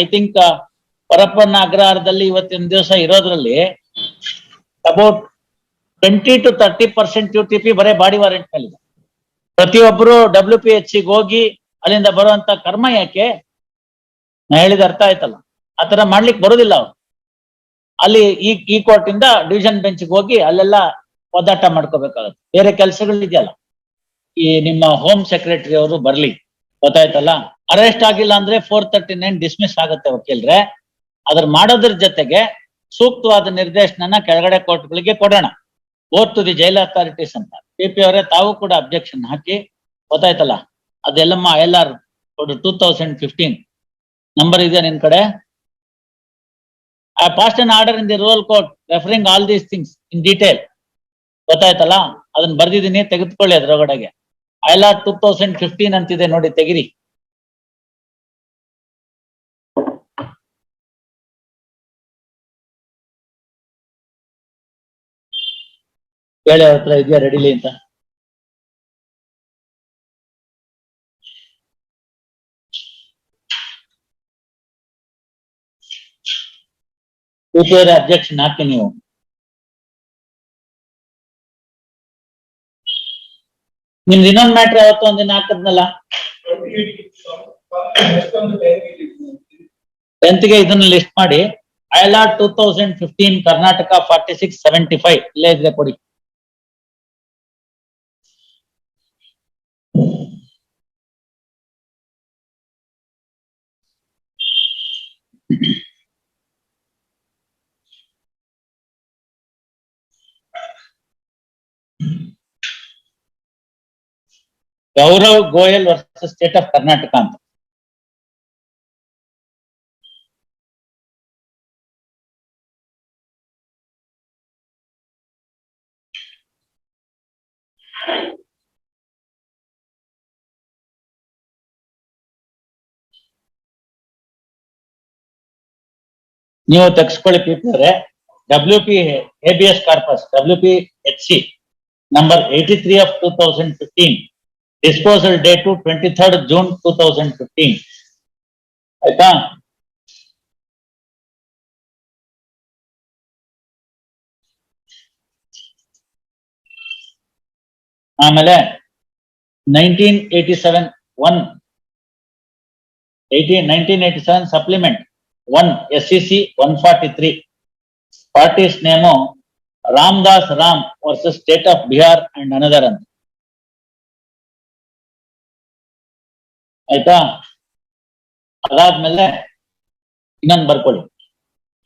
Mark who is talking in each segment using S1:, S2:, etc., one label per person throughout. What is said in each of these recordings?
S1: I think Parappana ಅಗ್ರಹಾರದಲ್ಲಿ ಇವತ್ತಿನ ದಿವಸ ಇರೋದ್ರಲ್ಲಿ about twenty two thirty percent U T P ಬರೇ ಬಾಡಿ ವಾರೆಂಟ್ ಮೇಲಿದೆ. ಪ್ರತಿಯೊಬ್ಬರು ಡಬ್ಲ್ಯೂ ಪಿ ಎಚ್ ಹೋಗಿ ಅಲ್ಲಿಂದ ಬರುವಂತ ಕರ್ಮ ಯಾಕೆ? ನಾ ಹೇಳಿದ ಅರ್ಥ ಆಯ್ತಲ್ಲ. ಆತರ ಮಾಡ್ಲಿಕ್ಕೆ ಬರೋದಿಲ್ಲ ಅವ್ರು. ಅಲ್ಲಿ ಈ ಈ ಕೋರ್ಟ್ ಇಂದ ಡಿವಿಷನ್ ಬೆಂಚ್ ಹೋಗಿ ಅಲ್ಲೆಲ್ಲ ಒದ್ದಾಟ ಮಾಡ್ಕೋಬೇಕಾಗತ್ತೆ. ಬೇರೆ ಕೆಲಸಗಳು ಇದೆಯಲ್ಲ ಈ ನಿಮ್ಮ ಹೋಮ್ ಸೆಕ್ರೆಟರಿ ಅವರು ಬರ್ಲಿ. ಗೊತ್ತಾಯ್ತಲ್ಲ? ಅರೆಸ್ಟ್ ಆಗಿಲ್ಲ ಅಂದ್ರೆ ಫೋರ್ ತರ್ಟಿ ನೈನ್ ಡಿಸ್ಮಿಸ್ ಆಗುತ್ತೆ ವಕೀಲ್ರೆ. ಅದ್ರ ಮಾಡೋದ್ರ ಜೊತೆಗೆ ಸೂಕ್ತವಾದ ನಿರ್ದೇಶನ ಕೆಳಗಡೆ ಕೋರ್ಟ್ಗಳಿಗೆ ಕೊಡೋಣ. Note to the jail authorities ಅಂತ. ಪಿ ಪಿ ಅವರೇ ತಾವು ಕೂಡ ಅಬ್ಜೆಕ್ಷನ್ ಹಾಕಿ ಗೊತ್ತಾಯ್ತಲ್ಲ? ಅದೆಲ್ಲಮ್ಮ L R two thousand fifteen number ಇದೆಯಾ ನಿನ್ ಕಡೆ? Passed an order in the rural court referring all these things in detail ಗೊತ್ತಾಯ್ತಲ್ಲ? ಅದನ್ನ ಬರ್ದಿದ್ದೀನಿ, ತೆಗೆದುಕೊಳ್ಳಿ ಅದ್ರೊಳಗಡೆಗೆ. I R two thousand fifteen ಅಂತಿದೆ ನೋಡಿ, ತೆಗಿರಿ. ಹೇಳಿ ಅವ್ರ ಹತ್ರ ಇದೆಯಾ ರೆಡಿಲಿ ಅಂತ. ಕೂತಿಯವರೇ ಅಬ್ಜೆಕ್ಷನ್ ಹಾಕಿ ನೀವು. ನಿಮ್ದು ಇನ್ನೊಂದ್ ಮ್ಯಾಟ್ರ್ ಯಾವತ್ತೋ ಒಂದಿನ ಹಾಕದ್ನಲ್ಲ? ಟೆಂತ್ಗೆ ಇದನ್ನ ಲಿಸ್ಟ್ ಮಾಡಿ. I two thousand fifteen Karnataka forty six seventy five ಇಲ್ಲೇ ಇದ್ರೆ ಕೊಡಿ. Gaurav Goyal versus state of Karnataka ಅಂತ. ನೀವು ತೆಗೆಸ್ಕೊಳ್ಳಿ P P habeas corpus W P H C number eighty three of two thousand fifteen disposal date twenty third June two thousand fifteen ಆಯ್ತಾ ಆಮೇಲೆ nineteen eighty seven one eighteen nineteen eighty seven supplement one S C C one forty three parties name Ramdas Ram versus state of Bihar and another ಅಂತ. ಆಯ್ತಾ? ಅದಾದ್ಮೇಲೆ ಇನ್ನೊಂದು ಬರ್ಕೊಳ್ಳಿ.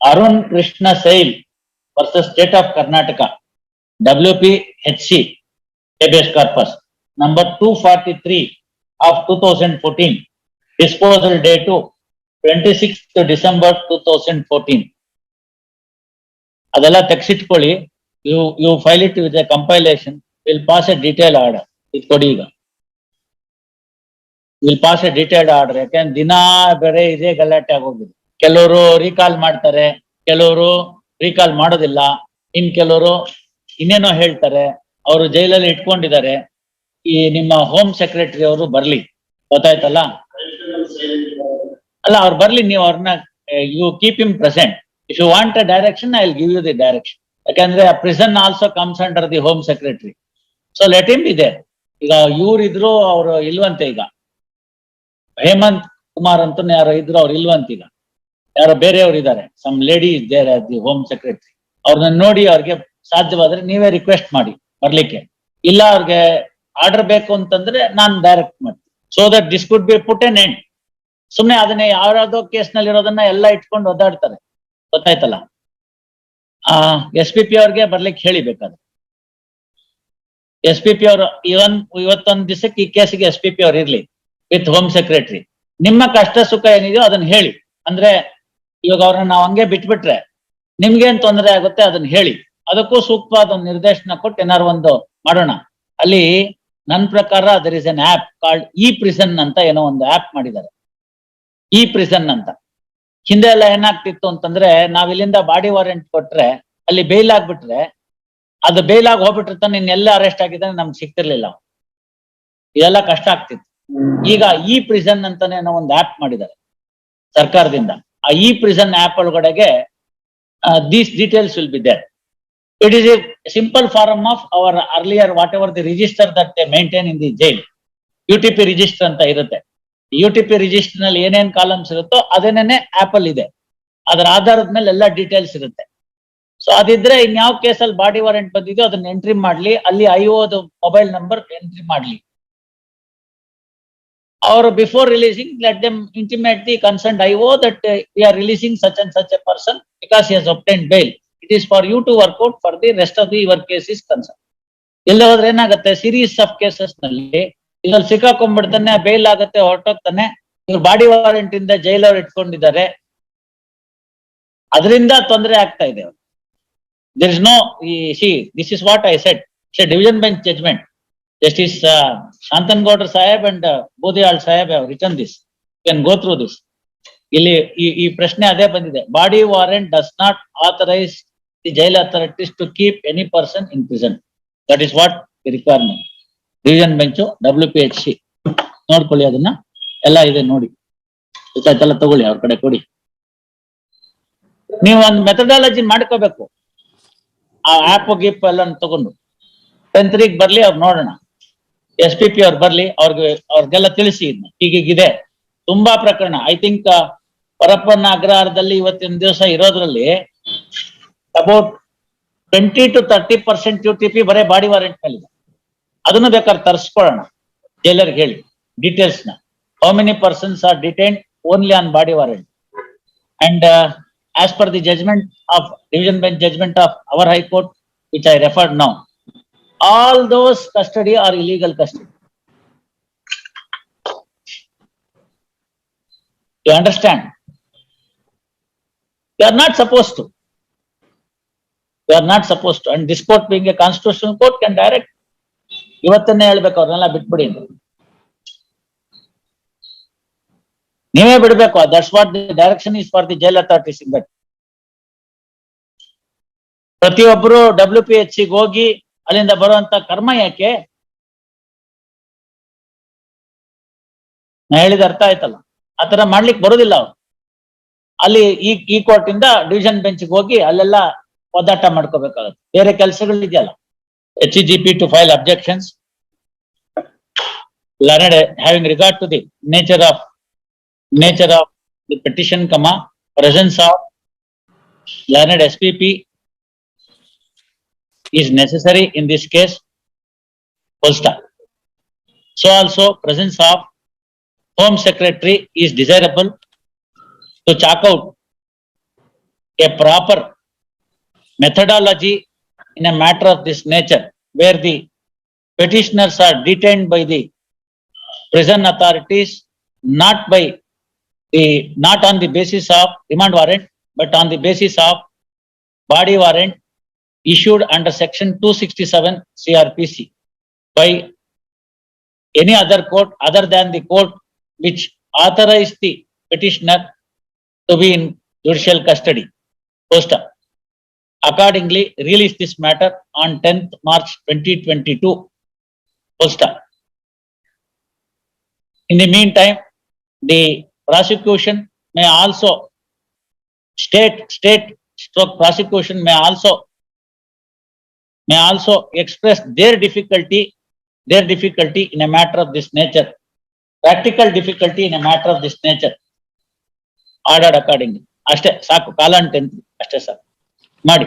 S1: Arun Krishna Sail versus state of Karnataka W P H C habeas corpus number two forty three of two thousand fourteen disposal date twenty six December two thousand fourteen ಅದೆಲ್ಲ ತೆಗ್ಸಿಟ್ಕೊಳ್ಳಿ. You you file it with a compilation will pass a detailed order. ಇದು ಕೊಡಿ ಈಗ will pass A order. ಯಾಕಂದ್ರೆ ದಿನಾ ಬೇರೆ ಇದೇ ಗಲಾಟೆ ಆಗೋಗಿದೆ. ಕೆಲವರು ರೀಕಾಲ್ ಮಾಡ್ತಾರೆ. ಕೆಲವರು ರೀಕಾಲ್ ಮಾಡೋದಿಲ್ಲ. ಇನ್ ಕೆಲವರು ಇನ್ನೇನೋ ಹೇಳ್ತಾರೆ. ಅವರು ಜೈಲಲ್ಲಿ ಇಟ್ಕೊಂಡಿದ್ದಾರೆ. ಈ ನಿಮ್ಮ ಹೋಮ್ ಸೆಕ್ರೆಟರಿ ಅವರು ಬರ್ಲಿ. ಗೊತ್ತಾಯ್ತಲ್ಲ? ಅಲ್ಲ, ಅವ್ರು ಬರ್ಲಿ, ನೀವು ಅವ್ರನ್ನ you keep him present if you want a direction I will give you the direction ಯಾಕಂದ್ರೆ prison also comes under the home secretary so let him ಇದೆ ಈಗ ಇವ್ರಿದ್ರು ಅವ್ರು ಇಲ್ವಂತೆ ಈಗ. ಹೇಮಂತ್ ಕುಮಾರ್ ಅಂತ ಯಾರೋ ಇದ್ರು ಅವ್ರು ಇಲ್ವಂತ ಈಗ. ಯಾರೋ ಬೇರೆಯವ್ರು ಇದ್ದಾರೆ. Some lady is there the home secretary ಅವ್ರನ್ನ ನೋಡಿ ಅವ್ರಿಗೆ ಸಾಧ್ಯವಾದ್ರೆ ನೀವೇ ರಿಕ್ವೆಸ್ಟ್ ಮಾಡಿ ಬರ್ಲಿಕ್ಕೆ. ಇಲ್ಲ ಅವ್ರಿಗೆ ಆರ್ಡರ್ ಬೇಕು ಅಂತಂದ್ರೆ ನಾನು ಡೈರೆಕ್ಟ್ ಮಾಡ್ತೀನಿ. So that this could be put an end ಸುಮ್ನೆ ಅದನ್ನೇ ಯಾವ್ಯಾವ್ದೋ ಕೇಸ್ನಲ್ಲಿ ಇರೋದನ್ನ ಎಲ್ಲ ಇಟ್ಕೊಂಡು ಒದ್ದಾಡ್ತಾರೆ. ಗೊತ್ತಾಯ್ತಲ್ಲ? ಆ ಎಸ್ ಪಿ ಪಿ ಅವ್ರಿಗೆ ಬರ್ಲಿಕ್ಕೆ ಹೇಳಿ ಬೇಕಾದ್ರೆ ಎಸ್ ಪಿ ಪಿ ಅವರು ಇವನ್, ಇವತ್ತೊಂದ್ ದಿವಸಕ್ಕೆ ಈ ಕೇಸಿಗೆ ಎಸ್ ಪಿ ಪಿ ಅವ್ರು ಇರ್ಲಿ, ವಿತ್ ಹೋಮ್ ಸೆಕ್ರೆಟರಿ. ನಿಮ್ಮ ಕಷ್ಟ ಸುಖ ಏನಿದೆಯೋ ಅದನ್ನ ಹೇಳಿ. ಅಂದ್ರೆ ಇವಾಗ ಅವ್ರನ್ನ ನಾವು ಹಂಗೆ ಬಿಟ್ಬಿಟ್ರೆ ನಿಮ್ಗೇನ್ ತೊಂದರೆ ಆಗುತ್ತೆ ಅದನ್ನ ಹೇಳಿ. ಅದಕ್ಕೂ ಸೂಕ್ತವಾದ ಒಂದು ನಿರ್ದೇಶನ ಕೊಟ್ಟು ಏನಾರು ಒಂದು ಮಾಡೋಣ. ಅಲ್ಲಿ ನನ್ನ ಪ್ರಕಾರ there is an app called e prison ಅಂತ ಏನೋ ಒಂದು ಆಪ್ ಮಾಡಿದ್ದಾರೆ. ಇ ಪ್ರಿಸನ್ ಅಂತ. ಹಿಂದೆ ಎಲ್ಲ ಏನಾಗ್ತಿತ್ತು ಅಂತಂದ್ರೆ ನಾವ್ ಇಲ್ಲಿಂದ ಬಾಡಿ ವಾರೆಂಟ್ ಕೊಟ್ರೆ ಅಲ್ಲಿ ಬೇಲ್ ಆಗ್ಬಿಟ್ರೆ ಅದು ಬೇಲ್ ಆಗಿ ಹೋಗ್ಬಿಟ್ಟಿರ್ತಾನೆ ಇನ್ನೆಲ್ಲ ಅರೆಸ್ಟ್ ಆಗಿದ್ದಾನೆ ನಮ್ಗೆ ಸಿಗ್ತಿರ್ಲಿಲ್ಲ. ಇದೆಲ್ಲ ಕಷ್ಟ ಆಗ್ತಿತ್ತು. ಈಗ ಈ ಪ್ರಿಸನ್ ಅಂತಾನೆ ಏನೋ ಒಂದು ಆಪ್ ಮಾಡಿದ್ದಾರೆ ಸರ್ಕಾರದಿಂದ. ಆ ಇ ಪ್ರಿಸನ್ ಆಪ್ ಒಳಗಡೆಗೆ these details will be there it is a simple form of our earlier whatever the register that maintain in the jail U T P register ಅಂತ ಇರುತ್ತೆ. ಯು ಟಿ ಪಿ ರಿಜಿಸ್ಟರ್ನಲ್ಲಿ ಏನೇನ್ columns ಇರುತ್ತೋ ಅದೇನೇನೆ apple ಅಲ್ಲಿ ಇದೆ. ಅದರ ಆಧಾರದ ಮೇಲೆ ಎಲ್ಲ ಡೀಟೇಲ್ಸ್ ಇರುತ್ತೆ. ಸೊ ಅದಿದ್ರೆ ಇನ್ಯಾವ ಕೇಸಲ್ಲಿ ಬಾಡಿ ವಾರೆಂಟ್ ಬಂದಿದೆಯೋ ಅದನ್ನ ಎಂಟ್ರಿ ಮಾಡ್ಲಿ, ಅಲ್ಲಿ ಐ ಓದು ಮೊಬೈಲ್ ನಂಬರ್ ಎಂಟ್ರಿ ಮಾಡ್ಲಿ. ಅವರು before releasing let them intimate the concern I O that we are releasing such and such a person because he has obtain bail it is for you to work out for the rest of the your case is concern ಇಲ್ಲ ಹೋದ್ರೆ ಏನಾಗುತ್ತೆ? Series of ಕೇಸಸ್ನಲ್ಲಿ ಇದ್ರಲ್ಲಿ ಸಿಕ್ಕಾಕೊಂಡ್ಬಿಡ್ತಾನೆ bale ಆಗತ್ತೆ, ಹೊರಟೋಗ್ತಾನೆ. ಇವ್ರು body warrant ಇಂದ ಜೈಲವ್ರು ಇಟ್ಕೊಂಡಿದ್ದಾರೆ. ಅದರಿಂದ ತೊಂದರೆ ಆಗ್ತಾ ಇದೆ. There is no see this is what I said it's division bench judgement justice Shantan Goudar Saheb and Bodiyal Saheb return this can go through this ಇಲ್ಲಿ ಈ ಈ ಪ್ರಶ್ನೆ ಅದೇ ಬಂದಿದೆ. Body warrant does not authorise the jail authorities to keep any person in prison that is what requirement division bench W P H C ನೋಡ್ಕೊಳ್ಳಿ ಅದನ್ನ. ಎಲ್ಲ ಇದೆ ನೋಡಿ. ಗೊತ್ತಾಯ್ತಲ್ಲ ತಗೊಳ್ಳಿ, ಅವ್ರ ಕಡೆ ಕೊಡಿ. ನೀವು ಒಂದು ಮೆಥಡಾಲಜಿ ಮಾಡ್ಕೋಬೇಕು. ಆ ಆಪ್ ಗಿಪ್ ಎಲ್ಲ ತಗೊಂಡು. ಟೆಂತ್ರಿಗೆ ಬರ್ಲಿ, ಅವ್ರು ನೋಡೋಣ. ಎಸ್ ಪಿ ಪಿ ಅವ್ರು ಬರ್ಲಿ, ಅವ್ರಿಗೆ, ಅವ್ರಿಗೆಲ್ಲ ತಿಳಿಸಿ ಹೀಗೀಗಿದೆ ತುಂಬಾ ಪ್ರಕರಣ. ಐ ಥಿಂಕ್ ಪರಪ್ಪನ ಅಗ್ರಹಾರದಲ್ಲಿ ಇವತ್ತಿನ ದಿವಸ ಇರೋದ್ರಲ್ಲಿ about twenty two thirty percent U T P ಬರೇ ಬಾಡಿ ವಾರೆಂಟ್ ಮೇಲಿದೆ. ಅದನ್ನು ಬೇಕಾದ್ರೆ ತರಿಸ್ಕೊಳ್ಳೋಣ ಜೈಲರ್ಗೆ ಹೇಳಿ ಡೀಟೇಲ್ಸ್ನ how many persons are detain only on body warrant and as per the judgement of division bench judgement of our high court which I referred now all those custody are illegal custody. You understand? You are not supposed to. You are not supposed to. And this court being a constitutional court can direct. ಇವತ್ತನ್ನೇ ಹೇಳ್ಬೇಕು, ಅವ್ರನ್ನೆಲ್ಲ ಬಿಟ್ಬಿಡಿ ನೀವೇ ಬಿಡ್ಬೇಕು that's what the direction is for the jail authorities in that ಪ್ರತಿಯೊಬ್ಬರು W P H ಹೋಗಿ ಅಲ್ಲಿಂದ ಬರುವಂತ ಕರ್ಮ ಯಾಕೆ? ನಾ ಹೇಳಿದ ಅರ್ಥ ಆಯ್ತಲ್ಲ. ಆತರ ಮಾಡ್ಲಿಕ್ಕೆ ಬರೋದಿಲ್ಲ ಅವ್ರು. ಅಲ್ಲಿ ಈ ಈ ಕೋರ್ಟ್ ಇಂದ ಡಿವಿಷನ್ ಬೆಂಚ್ ಹೋಗಿ ಅಲ್ಲೆಲ್ಲ ಒದ್ದಾಟ ಮಾಡ್ಕೋಬೇಕಾಗತ್ತೆ. ಬೇರೆ ಕೆಲಸಗಳಿದೆಯಲ್ಲ. HEGP to file objections. Learned, having regard to the nature of nature of the petition, comma, presence of learned SPP is necessary in this case, full stop. So also presence of Home Secretary is desirable to chalk out a proper methodology in a matter of this nature where the petitioners are detained by the prison authorities not by the, not on the basis of remand warrant, but on the basis of body warrant issued under section two sixty-seven CRPC by any other court other than the court which authorized the petitioner to be in judicial custody. Post up Accordingly, release this matter on tenth March twenty twenty-two. Post up. In the meantime, the prosecution may also state, state stroke prosecution may also may also express their difficulty, their difficulty in a matter of this nature. Practical difficulty in a matter of this nature. Ordered accordingly. ಅಷ್ಟೇ ಸಾಕು ಕಾಲ ಅಷ್ಟೇ ಸಾಕು ಮಾಡಿ